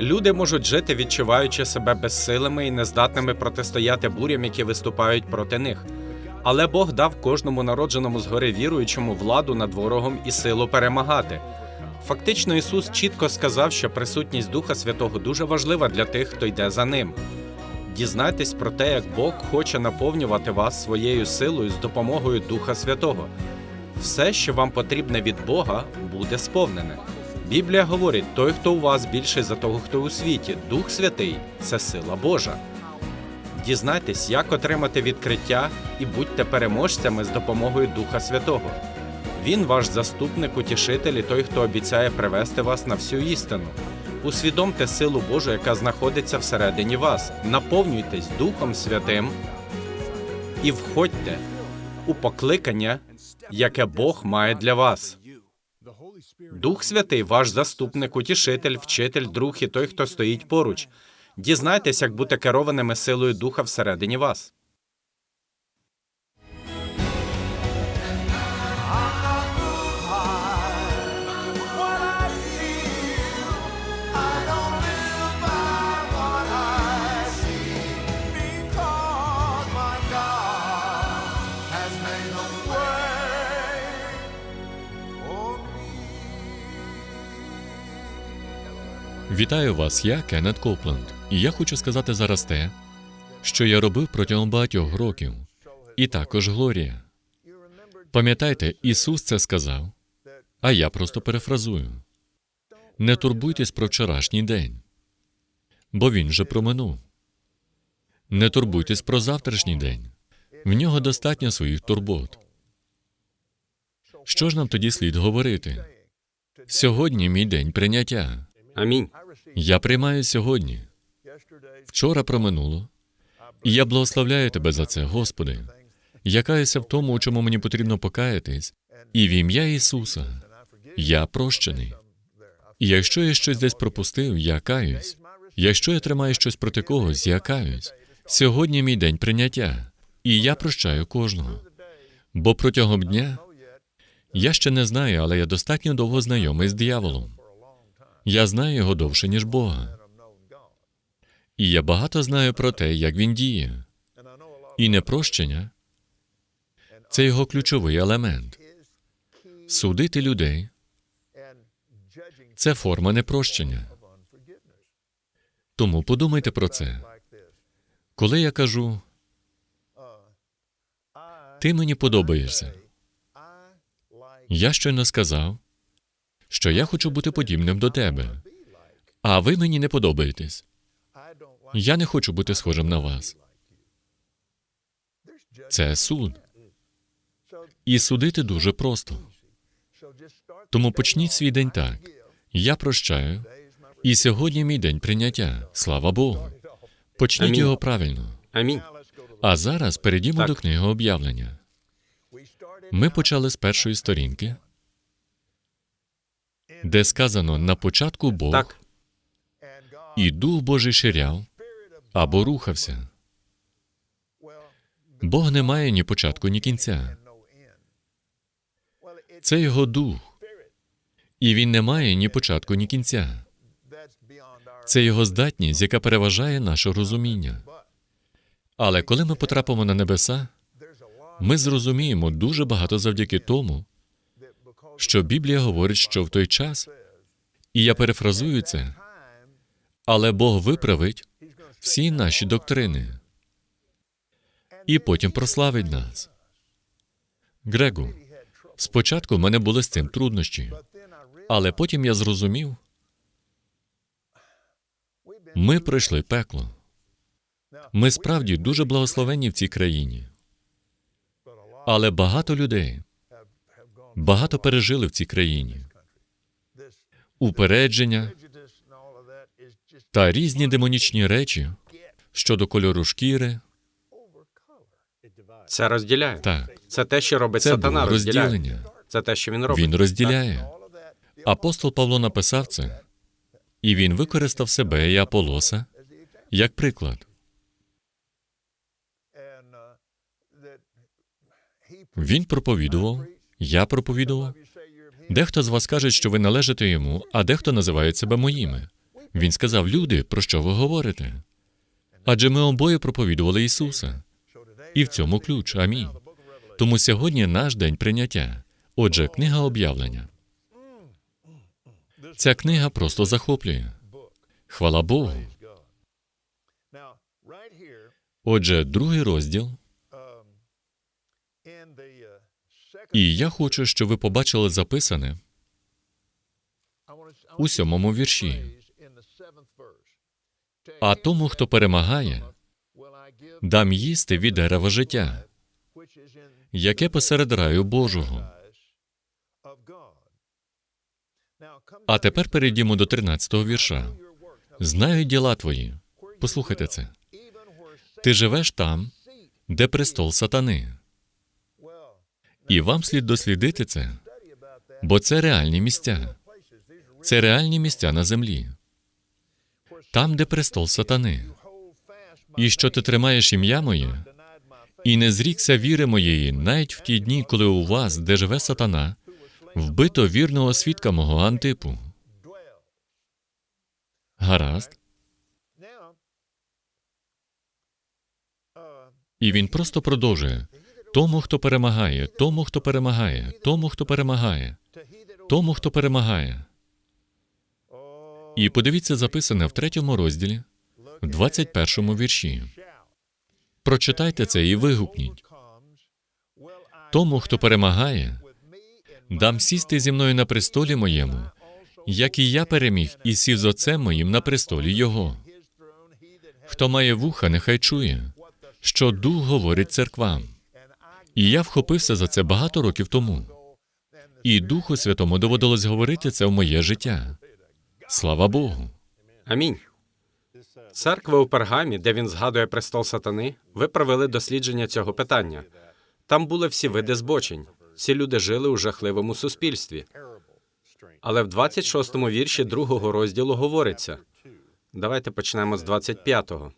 Люди можуть жити, відчуваючи себе безсилими і нездатними протистояти бурям, які виступають проти них. Але Бог дав кожному народженому згори віруючому владу над ворогом і силу перемагати. Фактично, Ісус чітко сказав, що присутність Духа Святого дуже важлива для тих, хто йде за ним. Дізнайтесь про те, як Бог хоче наповнювати вас своєю силою з допомогою Духа Святого. Все, що вам потрібне від Бога, буде сповнене. Біблія говорить: той, хто у вас більший за того, хто у світі, Дух Святий це сила Божа. Дізнайтесь, як отримати відкриття і будьте переможцями з допомогою Духа Святого. Він ваш заступник, утішитель і той, хто обіцяє привести вас на всю істину. Усвідомте силу Божу, яка знаходиться всередині вас. Наповнюйтесь Духом Святим і входьте у покликання, яке Бог має для вас. Дух Святий, ваш заступник, утішитель, вчитель, друг і той, хто стоїть поруч. Дізнайтесь, як бути керованими силою Духа всередині вас. Вітаю вас, я Кеннет Копленд, і я хочу сказати зараз те, що я робив протягом багатьох років, і також Глорія. Пам'ятайте, Ісус це сказав, а я просто перефразую. Не турбуйтесь про вчорашній день, бо він вже проминув. Не турбуйтесь про завтрашній день. В нього достатньо своїх турбот. Що ж нам тоді слід говорити? Сьогодні мій день прийняття. Амінь. Я приймаю сьогодні. Вчора проминуло, і я благословляю тебе за це, Господи. Я каюся в тому, у чому мені потрібно покаятись, і в ім'я Ісуса я прощений. І якщо я щось десь пропустив, я каюсь. Якщо я тримаю щось проти когось, я каюсь. Сьогодні мій день прийняття, і я прощаю кожного. Бо протягом дня я ще не знаю, але я достатньо довго знайомий з дияволом. Я знаю його довше, ніж Бога. І я багато знаю про те, як він діє. І непрощення це його ключовий елемент. Судити людей це форма непрощення. Тому подумайте про це. Коли я кажу, ти мені подобаєшся, я щойно сказав, що я хочу бути подібним до тебе, а ви мені не подобаєтесь. Я не хочу бути схожим на вас. Це суд. І судити дуже просто. Тому почніть свій день так. Я прощаю, і сьогодні мій день прийняття. Слава Богу. Почніть Амінь. його правильно. Амінь. А зараз перейдімо Так. до книги об'явлення. Ми почали з першої сторінки, де сказано на початку Бог Так, і Дух Божий ширяв або рухався. Бог не має ні початку, ні кінця. Це його дух, і він не має ні початку, ні кінця. Це його здатність, яка переважає наше розуміння. Але коли ми потрапимо на небеса, ми зрозуміємо дуже багато завдяки тому, що Біблія говорить, що в той час, і я перефразую це, але Бог виправить всі наші доктрини і потім прославить нас. Грегу, спочатку в мене були з цим труднощі, але потім я зрозумів, ми пройшли пекло. Ми справді дуже благословенні в цій країні. Але багато людей багато пережили в цій країні. Упередження та різні демонічні речі щодо кольору шкіри. це розділяє. Так, Це те, що робить це сатана. було розділяє. розділення. Це те, що він робить. Він розділяє. Апостол Павло написав це, і він використав себе і Аполоса як приклад. Він проповідував, я проповідував. Дехто з вас каже, що ви належите йому, а дехто називає себе моїми. Він сказав: Люди, про що ви говорите? Адже ми обоє проповідували Ісуса. І в цьому ключ. Амінь. Тому сьогодні наш день прийняття. Отже, книга об'явлення. Ця книга просто захоплює. Хвала Богу. Отже, другий розділ. І я хочу, щоб ви побачили записане у сьомому вірші. А тому, хто перемагає, дам їсти від дерева життя, яке посеред раю Божого. А тепер перейдімо до 13-го вірша. Знаю діла твої. Послухайте це. Ти живеш там, де престол сатани. І вам слід дослідити це, бо це реальні місця. Це реальні місця на землі, там, де престол сатани. І що ти тримаєш ім'я моє, і не зрікся віри моєї, навіть в ті дні, коли у вас, де живе сатана, вбито вірного свідка мого Антипу. Гаразд. І він просто продовжує. Тому, хто перемагає, тому, хто перемагає, тому, хто перемагає, тому, хто перемагає. І подивіться записане в третьому розділі, в 21 вірші. Прочитайте це і вигукніть. Тому, хто перемагає, дам сісти зі мною на престолі моєму, як і я переміг і сів з отцем моїм на престолі його. Хто має вуха, нехай чує, що дух говорить церквам. І я вхопився за це багато років тому. І Духу Святому доводилось говорити це в моє життя. Слава Богу. Амінь. Церква у Пергамі, де він згадує престол сатани, ви провели дослідження цього питання. Там були всі види збочень. Ці люди жили у жахливому суспільстві. Але в 26-му вірші другого розділу говориться. Давайте почнемо з 25-го.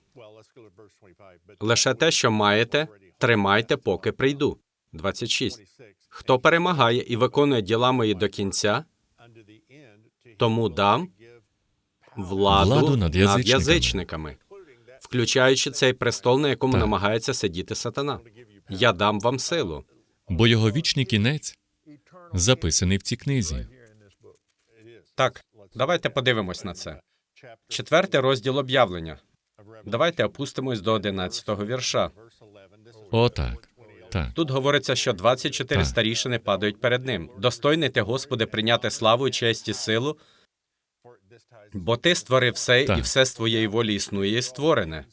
Лише те, що маєте, тримайте, поки прийду. 26. Хто перемагає і виконує діла мої до кінця, тому дам владу, Владу над, над язичниками. язичниками, включаючи цей престол, на якому Так. намагається сидіти сатана. Я дам вам силу. Бо його вічний кінець записаний в цій книзі. Так, давайте подивимось на це. Четвертий розділ об'явлення. Давайте опустимось до 11-го вірша. Отак. Так. Тут говориться, що 24 Так. старішини падають перед ним. Достойний ти, Господи, прийняти славу, честь і силу, бо ти створив все, Так. і все з твоєї волі існує і створене.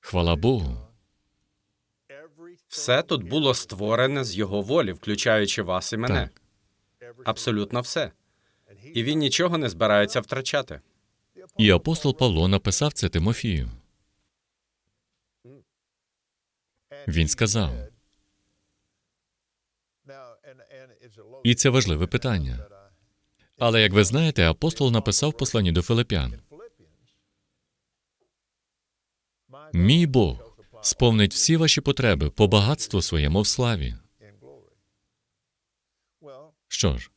Хвала Богу. Все тут було створене з його волі, включаючи вас і мене. Так. Абсолютно все. І він нічого не збирається втрачати. І апостол Павло написав це Тимофію. Він сказав, і це важливе питання. Але як ви знаєте, апостол написав посланні до Филип'ян: Мій Бог сповнить всі ваші потреби по багатству своєму в славі. Що ж,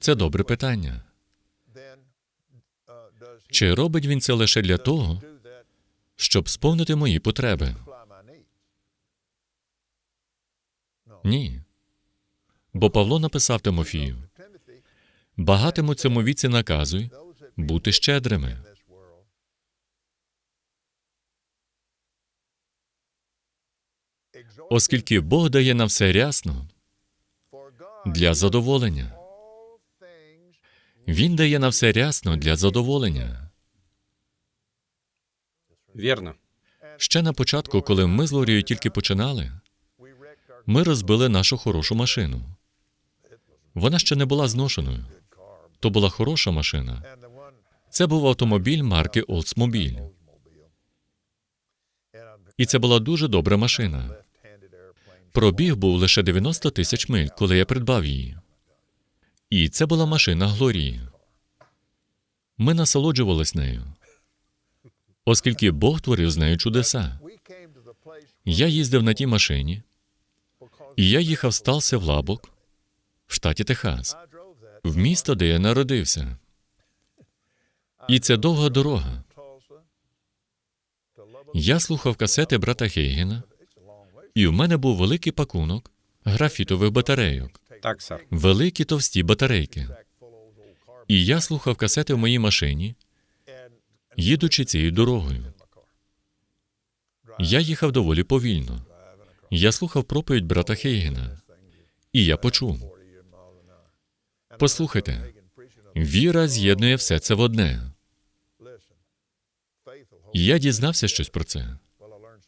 це добре питання. Чи робить він це лише для того, щоб сповнити мої потреби? Ні. Бо Павло написав Тимофію: багатим у цьому віці наказуй бути щедрими. Оскільки Бог дає на все рясно для задоволення. Він дає на все рясно для задоволення. Вірно. Ще на початку, коли ми з Лорією тільки починали, ми розбили нашу хорошу машину. Вона ще не була зношеною. То була хороша машина. Це був автомобіль марки Oldsmobile. І це була дуже добра машина. Пробіг був лише 90 тисяч миль, коли я придбав її. І це була машина Глорії. Ми насолоджувались нею, оскільки Бог творив з нею чудеса. Я їздив на тій машині, і я їхав з Талси в Лабок, в штаті Техас. в місто, де я народився. І це довга дорога. Я слухав касети брата Хейгена, і у мене був великий пакунок графітових батарейок, Так, сер. великі товсті батарейки. І я слухав касети в моїй машині, їдучи цією дорогою. Я їхав доволі повільно. Я слухав проповідь брата Хейгена, і я почув. Послухайте, віра з'єднує все це в одне. Я дізнався щось про це.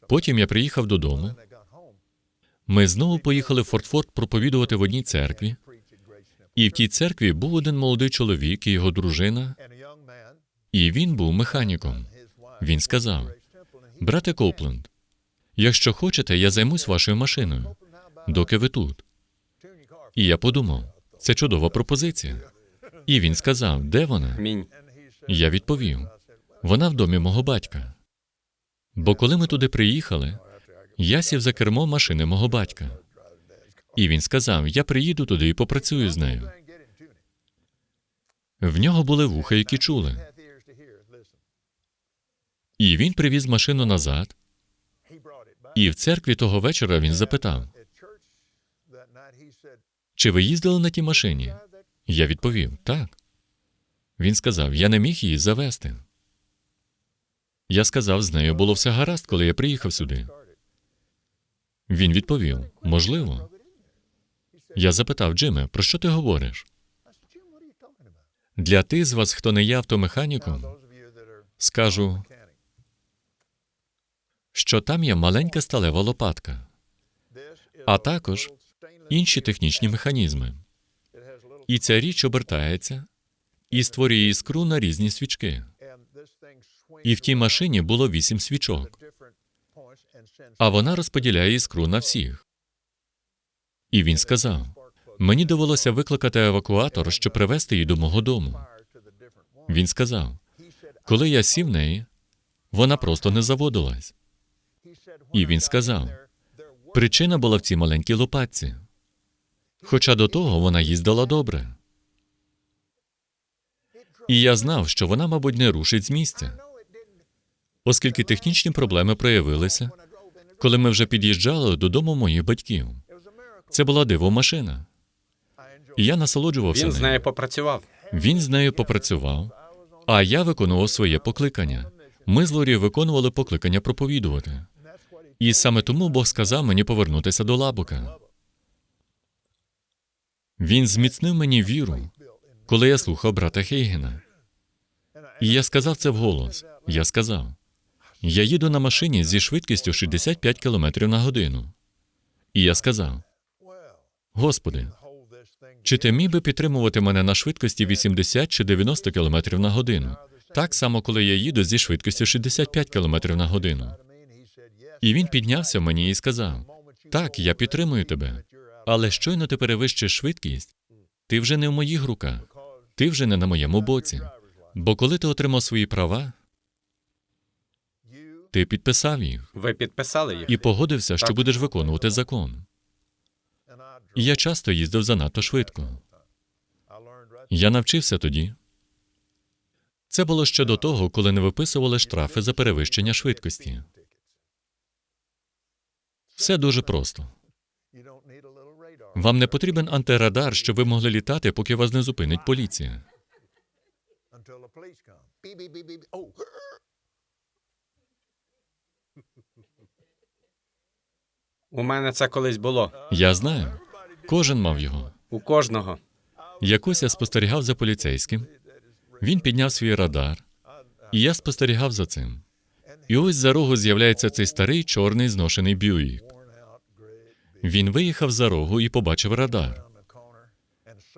Потім я приїхав додому. Ми знову поїхали в Фортфорд проповідувати в одній церкві, і в тій церкві був один молодий чоловік і його дружина, і він був механіком. Він сказав: Брате Копленд, якщо хочете, я займусь вашою машиною, доки ви тут. І я подумав, це чудова пропозиція. І він сказав, де вона? Я відповів: вона в домі мого батька. Бо коли ми туди приїхали, я сів за кермо машини мого батька. І він сказав: Я приїду туди і попрацюю з нею. В нього були вуха, які чули. І він привіз машину назад, і в церкві того вечора він запитав: Чи ви їздили на тій машині? Я відповів: Так. Він сказав: Я не міг її завести. Я сказав, з нею було все гаразд, коли я приїхав сюди. Він відповів: Можливо. Я запитав Джиме, про що ти говориш? Для тих з вас, хто не є автомеханіком, скажу, що там є маленька сталева лопатка, а також інші технічні механізми. І ця річ обертається і створює іскру на різні свічки. І в тій машині було вісім свічок, а вона розподіляє іскру на всіх. І він сказав: мені довелося викликати евакуатор, щоб привезти її до мого дому. Він сказав: коли я сів неї, вона просто не заводилась. І він сказав: причина була в цій маленькій лопатці. Хоча до того вона їздила добре. І я знав, що вона, мабуть, не рушить з місця, оскільки технічні проблеми проявилися, коли ми вже під'їжджали додому моїх батьків. Це була дивомашина. І я насолоджувався Він з нею. нею попрацював. Він з нею попрацював, а я виконував своє покликання. Ми з Лорі виконували покликання проповідувати. І саме тому Бог сказав мені повернутися до лабука. Він зміцнив мені віру, коли я слухав брата Хейгена. І я сказав це вголос. Я сказав: я їду на машині зі швидкістю 65 км на годину. І я сказав: Господи, чи ти міг би підтримувати мене на швидкості 80 чи 90 км на годину? Так само, коли я їду зі швидкістю 65 км на годину. І він піднявся мені і сказав: Так, я підтримую тебе. Але щойно ти перевищиш швидкість, ти вже не в моїх руках, ти вже не на моєму боці. Бо коли ти отримав свої права, ти підписав їх Ви підписали їх. і погодився, що Так. будеш виконувати закон. І я часто їздив занадто швидко. Я навчився тоді. Це було ще до того, коли не виписували штрафи за перевищення швидкості. Все дуже просто. Вам не потрібен антирадар, щоб ви могли літати, поки вас не зупинить поліція. У мене це колись було. Я знаю. Кожен мав його. У кожного. Якось я спостерігав за поліцейським. Він підняв свій радар, і я спостерігав за цим. І ось за рогу з'являється цей старий чорний зношений Бюїк. Він виїхав за рогу і побачив радар.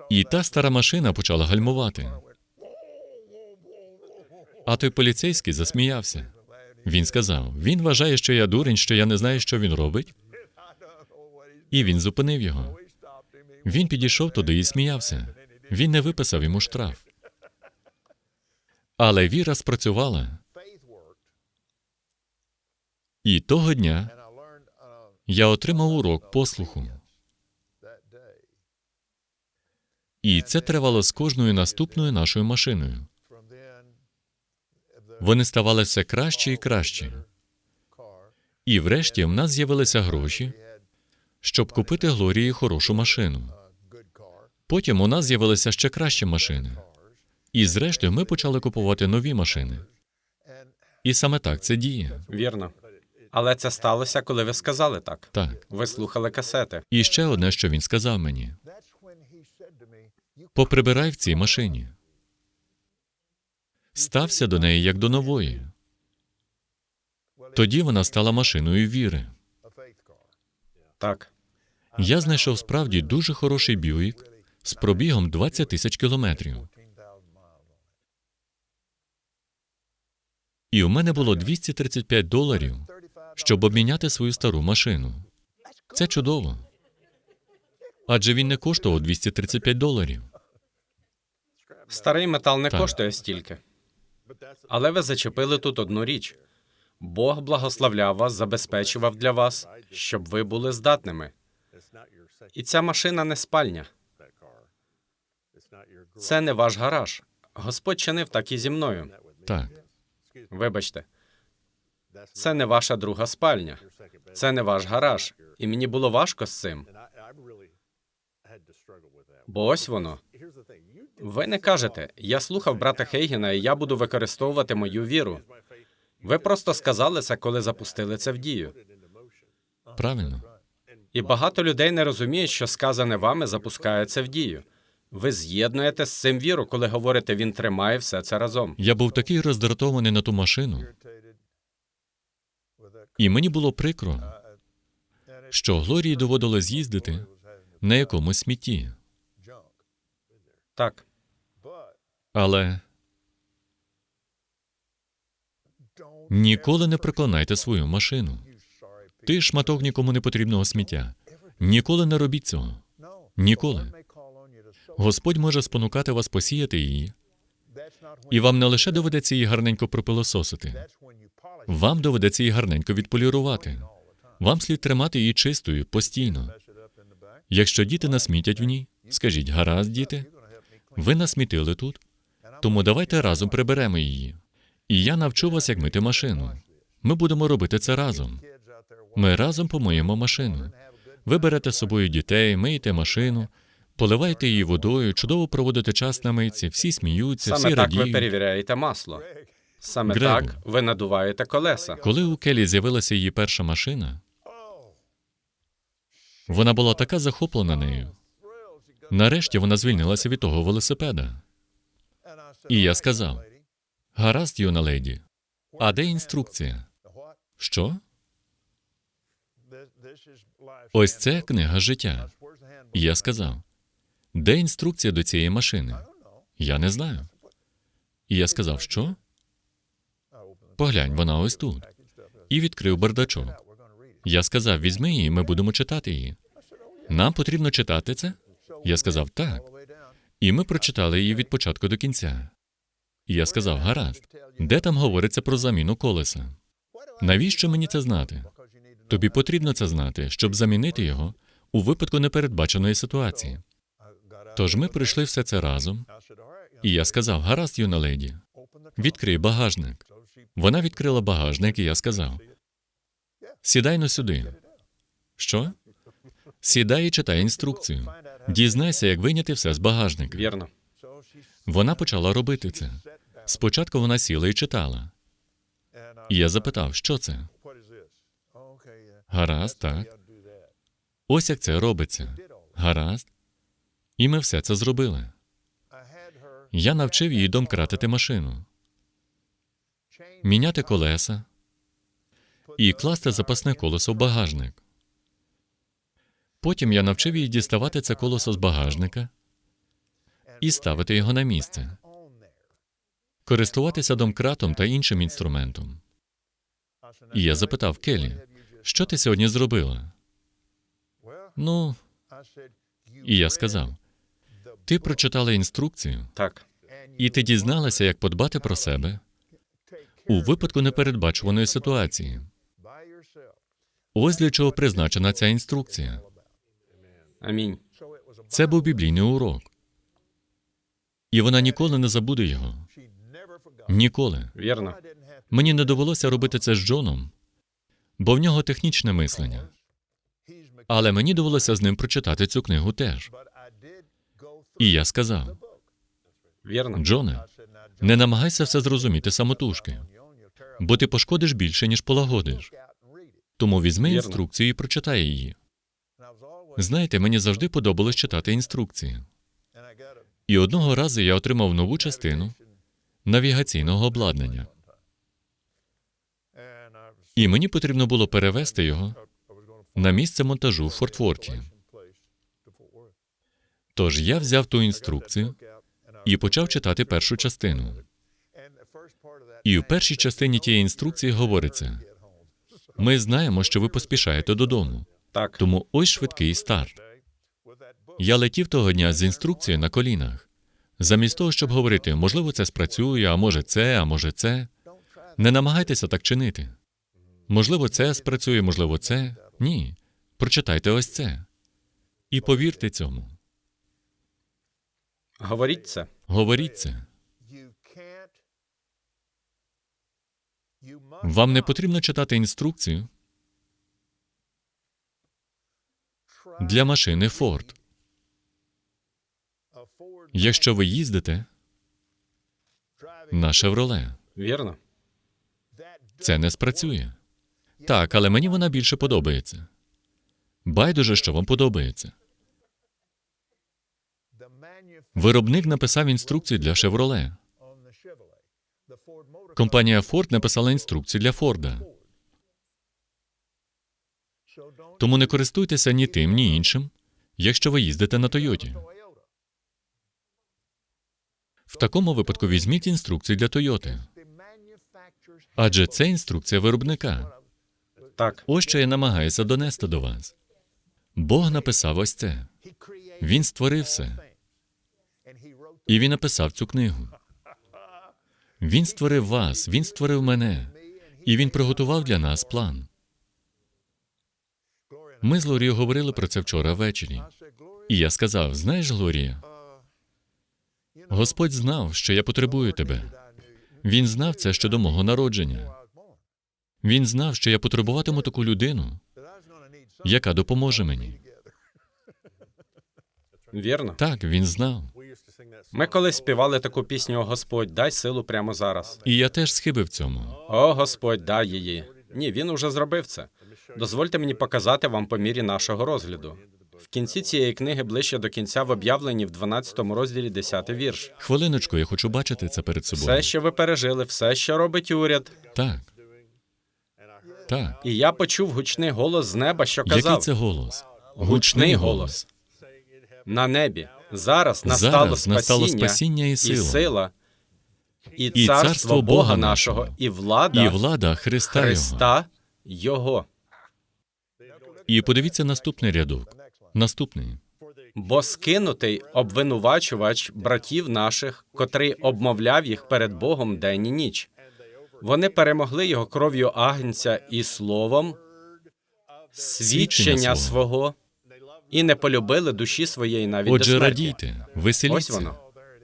І та стара машина почала гальмувати. А той поліцейський засміявся. Він сказав: він вважає, що я дурень, що я не знаю, що він робить. І він зупинив його. Він підійшов туди і сміявся. Він не виписав йому штраф. Але віра спрацювала. І того дня я отримав урок послуху. І це тривало з кожною наступною нашою машиною. Вони ставали все краще і краще. І врешті в нас з'явилися гроші, щоб купити Глорії хорошу машину. Потім у нас з'явилися ще кращі машини. І зрештою ми почали купувати нові машини. І саме так це діє. Вірно. Але це сталося, коли ви сказали так. Так. Ви слухали касети. І ще одне, що він сказав мені: that's when he said to me, "You поприбирай в цій машині. Стався до неї як до нової. Тоді вона стала машиною віри. a faith car." Так. Я знайшов справді дуже хороший бюїк з пробігом 20 тисяч кілометрів. 14,000 miles on it. І у мене було 235 доларів, щоб обміняти свою стару машину. Це чудово. Адже він не коштував 235 доларів. Старий метал не Так. коштує стільки. Але ви зачепили тут одну річ. Бог благословляв вас, забезпечував для вас, щоб ви були здатними. І ця машина не спальня. Це не ваш гараж. Господь чинив так і зі мною. Так, Вибачте, це не ваша друга спальня, це не ваш гараж. І мені було важко з цим. Бо ось воно. Ви не кажете, я слухав брата Хейгена, і я буду використовувати мою віру. Ви просто сказали це, коли запустили це в дію. правильно. І багато людей не розуміють, що сказане вами запускає це в дію. Ви з'єднуєте з цим віру, коли говорите, він тримає все це разом. Я був такий роздратований на ту машину, і мені було прикро, що Глорії доводилось їздити на якомусь смітті. Так, Але ніколи не проклинайте свою машину. Ти шматок нікому не потрібного сміття. Ніколи не робіть цього. Ніколи. Господь може спонукати вас посіяти її, і вам не лише доведеться її гарненько пропилососити, вам доведеться її гарненько відполірувати. Вам слід тримати її чистою постійно. Якщо діти насмітять в ній, скажіть, гаразд, діти, ви насмітили тут, тому давайте разом приберемо її. І я навчу вас, як мити машину. Ми будемо робити це разом. Ми разом помиємо машину. Ви берете з собою дітей, миєте машину, поливаєте її водою, чудово проводите час на мийці, всі сміються, саме всі так ви перевіряєте масло. Саме Грегу. так ви надуваєте колеса. Коли у Келі з'явилася її перша машина, вона була така захоплена нею. Нарешті вона звільнилася від того велосипеда. І я сказав. Гаразд, юна леді. А де інструкція? Що? Ось це книга життя. І я сказав: де інструкція до цієї машини? Я не знаю. І я сказав, що? Поглянь, вона ось тут. І відкрив бардачок. Я сказав: візьми її, ми будемо читати її. Нам потрібно читати це? Я сказав так. І ми прочитали її від початку до кінця. І я сказав: гаразд, де там говориться про заміну колеса? Навіщо мені це знати? Тобі потрібно це знати, щоб замінити його у випадку непередбаченої ситуації. Тож ми пройшли все це разом, і я сказав: гаразд, юна леді, відкрий багажник. Вона відкрила багажник, і я сказав: Сідай но сюди. Що? Сідай і читай інструкцію. Дізнайся, як виняти все з багажника. Вірно. Вона почала робити це. Спочатку вона сіла і читала. І я запитав, що це? Гаразд, так. Ось як це робиться. Гаразд. І ми все це зробили. Я навчив її домкратити машину, міняти колеса і класти запасне колесо в багажник. Потім я навчив її діставати це колесо з багажника і ставити його на місце, користуватися домкратом та іншим інструментом. І я запитав Келі, що ти сьогодні зробила? Ну, і я сказав: ти прочитала інструкцію, Так. і ти дізналася, як подбати про себе у випадку непередбачуваної ситуації. Ось для чого призначена ця інструкція. Амінь. Це був біблійний урок. І вона ніколи не забуде його. Ніколи. Вірно. Мені не довелося робити це з Джоном, бо в нього технічне мислення. Але мені довелося з ним прочитати цю книгу теж. І я сказав: Вірно. Джоне, не намагайся все зрозуміти самотужки, бо ти пошкодиш більше, ніж полагодиш. Тому візьми Вірно. інструкцію і прочитай її. Знаєте, мені завжди подобалось читати інструкції. І одного разу я отримав нову частину навігаційного обладнання, і мені потрібно було перевести його на місце монтажу в Фортворті. Тож я взяв ту інструкцію і почав читати першу частину. І в першій частині тієї інструкції говориться: ми знаємо, що ви поспішаєте додому, Так. тому ось швидкий старт. Я летів того дня з інструкцією на колінах. Замість того, щоб говорити, можливо, це спрацює, а може це, а може це. Не намагайтеся так чинити. Можливо, це спрацює, можливо, це. Ні. Прочитайте ось це. І повірте цьому. Говоріть це. Говоріть це. Вам не потрібно читати інструкцію для машини Ford. Якщо ви їздите на Шевроле, Вірно. це не спрацює. Так, але мені вона більше подобається. Байдуже, що вам подобається. Виробник написав інструкцію для Шевроле. Компанія Ford написала інструкцію для Форда. Тому не користуйтеся ні тим, ні іншим, якщо ви їздите на Тойоті. В такому випадку візьміть інструкцію для Тойоти, адже це інструкція виробника. Так. Ось що я намагаюся донести до вас. Бог написав ось це. Він створив все. І він написав цю книгу. Він створив вас, він створив мене, і він приготував для нас план. Ми з Глорією говорили про це вчора ввечері. І я сказав: знаєш, Глорія, Господь знав, що я потребую тебе. Він знав це ще до мого народження. Він знав, що я потребуватиму таку людину, яка допоможе мені. Вірно. Так, він знав. Ми колись співали таку пісню «О Господь, дай силу прямо зараз. І я теж схибив цьому. О Господь, дай її. Ні, він уже зробив це. Дозвольте мені показати вам по мірі нашого розгляду. В кінці цієї книги ближче до кінця в об'явленні в 12 розділі 10 вірш. Хвилиночку, я хочу бачити це перед собою. Все, що ви пережили, все, що робить уряд. Так. Так. І я почув гучний голос з неба, що казав. Який це голос? гучний голос на небі. Зараз настало Зараз настало спасіння, спасіння і і сила, сила, і, І царство, царство Бога нашого, і влада, і влада Христа Христа Його. І подивіться наступний рядок. Наступний. Бо скинутий обвинувачувач братів наших, котрий обмовляв їх перед Богом день і ніч. Вони перемогли його кров'ю агнця і словом свідчення свого і не полюбили душі своєї навіть до Отже, смерті. радійте, Ось воно.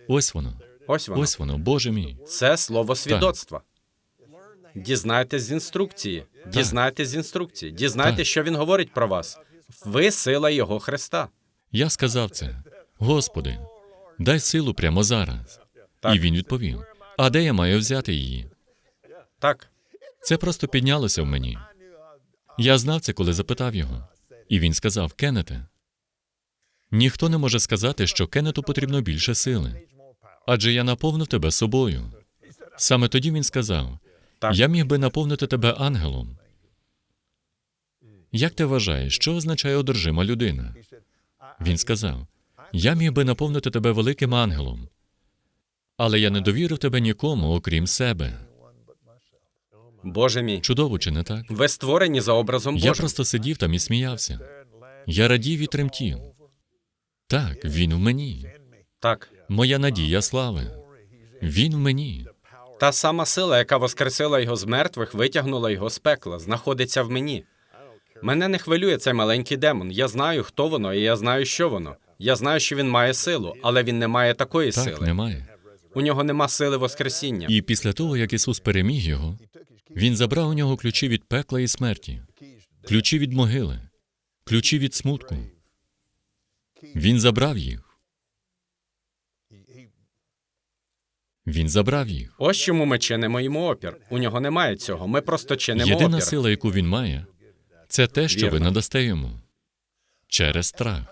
Ось воно. Ось воно. Ось воно, Боже мій. Це слово свідоцтва. Дізнайтесь з інструкції. Дізнайтесь з інструкції. Дізнайтесь, Так. що він говорить про вас. Ви сила його Христа. Я сказав це. Господи, дай силу прямо зараз. Так. І він відповів: А де я маю взяти її? Так, Це просто піднялося в мені. Я знав це, коли запитав його. І він сказав: Кеннете, ніхто не може сказати, що Кеннету потрібно більше сили, адже я наповнив тебе собою. Саме тоді він сказав: Так. Я міг би наповнити тебе ангелом. Як ти вважаєш, що означає одержима людина? Він сказав: Я міг би наповнити тебе великим ангелом, але я не довірив тебе нікому, окрім себе. Боже мій. Чудово, чи не так? Ви створені за образом Я просто сидів там і сміявся. Я радів і тремтів. Так, він в мені. Так. Моя надія слави. Він в мені. Та сама сила, яка воскресила його з мертвих, витягнула його з пекла, знаходиться в мені. Мене не хвилює цей маленький демон. Я знаю, хто воно, і я знаю, що воно. Я знаю, що він має силу, але він не має такої Так, сили. немає. У нього нема сили Воскресіння. І після того, як Ісус переміг його, Він забрав у нього ключі від пекла і смерті, ключі від могили, ключі від смутку. Він забрав їх. Він забрав їх. Ось чому ми чинимо йому опір. У нього немає цього. Ми просто чинимо Єдина опір. сила, яку він має, це те, що ви надасте йому через страх.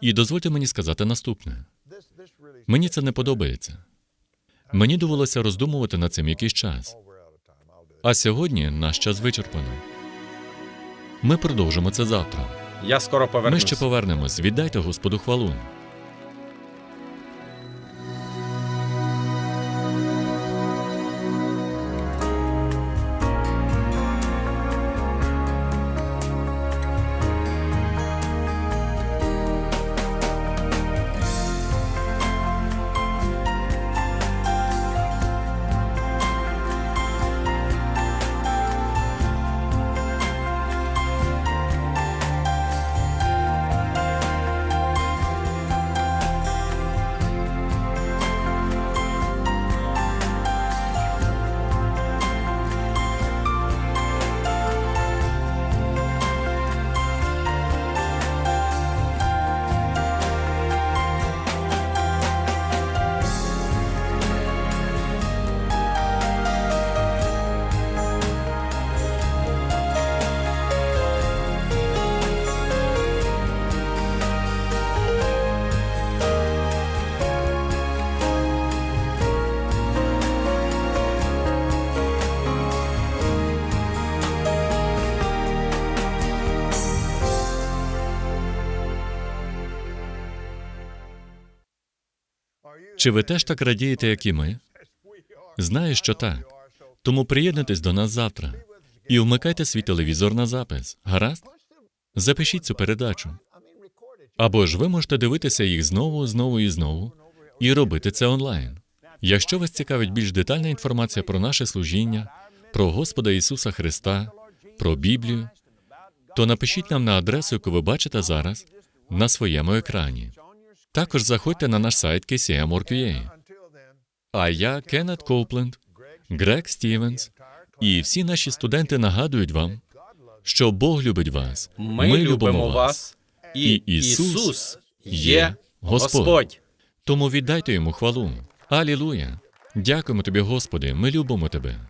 І дозвольте мені сказати наступне: мені це не подобається. Мені довелося роздумувати над цим якийсь час. А сьогодні наш час вичерпано. Ми продовжимо це завтра. Я скоро Ми ще повернемось. Віддайте Господу хвалу. Чи ви теж так радієте, як і ми? Знаю, що так. Тому приєднуйтесь до нас завтра і вмикайте свій телевізор на запис. Гаразд? Запишіть цю передачу. Або ж ви можете дивитися їх знову, знову і знову і робити це онлайн. Якщо вас цікавить більш детальна інформація про наше служіння, про Господа Ісуса Христа, про Біблію, то напишіть нам на адресу, яку ви бачите зараз на своєму екрані. Також заходьте на наш сайт KCM.org.ua. А я Кеннет Коупленд, Грег Стівенс і всі наші студенти нагадують вам, що Бог любить вас. Ми, любимо вас, і, Ісус є є Господь. Господь. Тому віддайте йому хвалу. Алілуя! Дякуємо тобі, Господи, ми любимо тебе.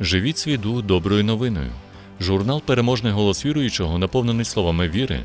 Живіть свій дух доброю новиною. Журнал Переможний голос віруючого наповнений словами віри,